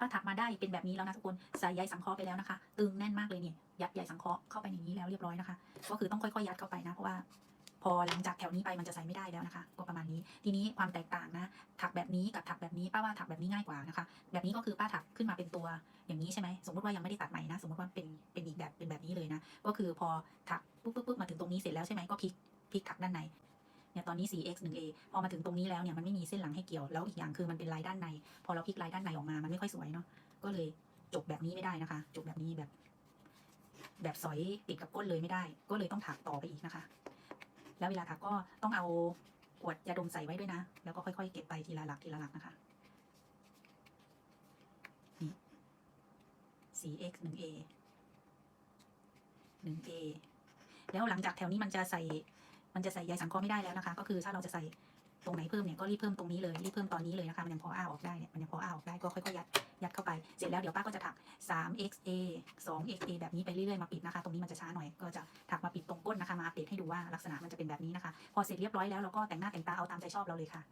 ป้าถักมาได้เป็นแบบนี้แล้วนะทุกคนใส่ใยสังเคราะห์ไปแล้วนะคะ ตึงแน่นมากเลยเนี่ยยัดใยสังเคราะห์เข้าไปในนี้แล้วเรียบร้อยนะคะ ก็คือต้องค่อยๆยัดเข้าไปนะ เพราะว่า พอหลังจากแถวนี้ไปมันจะใส่ไม่ได้แล้วนะคะ ก็ประมาณนี้ ทีนี้ความแตกต่างนะ ถักแบบนี้กับถักแบบนี้ป้าว่าถักแบบนี้ง่ายกว่านะคะ แบบนี้ก็คือป้าถักขึ้นมาเป็นตัวอย่างนี้ใช่ไหมสมมติว่ายังไม่ได้ตัดใหม่นะ สมมติว่าเป็นเป็นอีกแบบเป็นแบบนี้เลยนะ ก็คือพอถักปุ๊บปุ๊บปุ๊บมาถึงตรงนี้เสร็จแล้วใช่ไหมก็พลิกพลิกถักด้านใน เนี่ยตอนนี้ 4x 1a พอมาถึงตรงนี้แล้วเนี่ยมันไม่มีเส้นหลังให้เกี่ยวแล้วอีกอย่างคือมันเป็นลายด้านใน พอเราพลิกลายด้านในออกมา มันไม่ค่อยสวยเนาะก็เลยจบแบบนี้ไม่ได้นะคะ จบแบบนี้แบบ แบบสอยติดกับก้นเลยไม่ได้ ก็เลยต้องถักต่อไปอีกนะคะ แล้วเวลาถักก็ต้องเอาขวดยาดมใส่ไว้ด้วยนะ แล้วก็ค่อยๆ เก็บไปทีละหลักทีละหลักนะคะนี่ 4x 1a 1a แล้วหลังจากแถวนี้มันจะใส่ มันจะใส่ใยสังเคราะห์ไม่ได้แล้วนะคะ ก็คือถ้าเราจะใส่ตรงไหนเพิ่มเนี่ยก็รีบเพิ่มตรงนี้เลยรีบเพิ่มตอนนี้เลยนะคะมันยังพออ้าออกได้เนี่ยมันยังพออ้าออกได้ก็ค่อยๆยัดยัดเข้าไปเสร็จแล้วเดี๋ยวป้าก็จะถัก 3xa 2xa แบบนี้ไปเรื่อยๆมาปิดนะคะ ตรงนี้มันจะช้าหน่อยก็จะถักมาปิดตรงก้นนะคะมาอัปเดตให้ดูว่าลักษณะมันจะเป็นแบบนี้นะคะ พอเสร็จเรียบร้อยแล้วเราก็แต่งหน้าแต่งตาเอาตามใจชอบเราเลยค่ะ